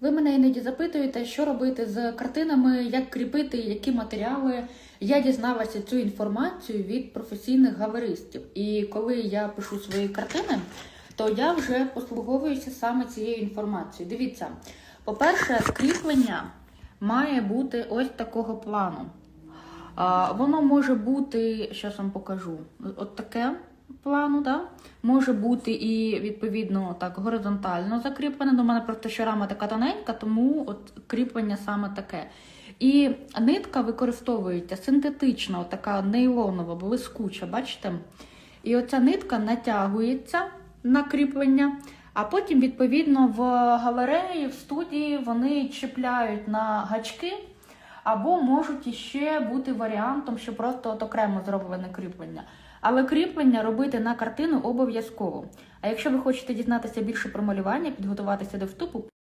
Ви мене іноді запитуєте, що робити з картинами, як кріпити, які матеріали. Я дізналася цю інформацію від професійних галеристів. І коли я пишу свої картини, то я вже послуговуюся саме цією інформацією. Дивіться, по-перше, кріплення має бути ось такого плану. Воно може бути, зараз вам покажу, от таке плану, да? може бути і відповідно так горизонтально закріплене. До мене просто що рама така тоненька, тому от кріплення саме таке. І нитка використовується синтетична, така нейлонова, блискуча, бачите? І оця нитка натягується на кріплення, а потім, відповідно, в галереї, в студії вони чіпляють на гачки. Або можуть іще бути варіантом, що просто от окремо зроблене кріплення. Але кріплення робити на картину обов'язково. А якщо ви хочете дізнатися більше про малювання, підготуватися до вступу,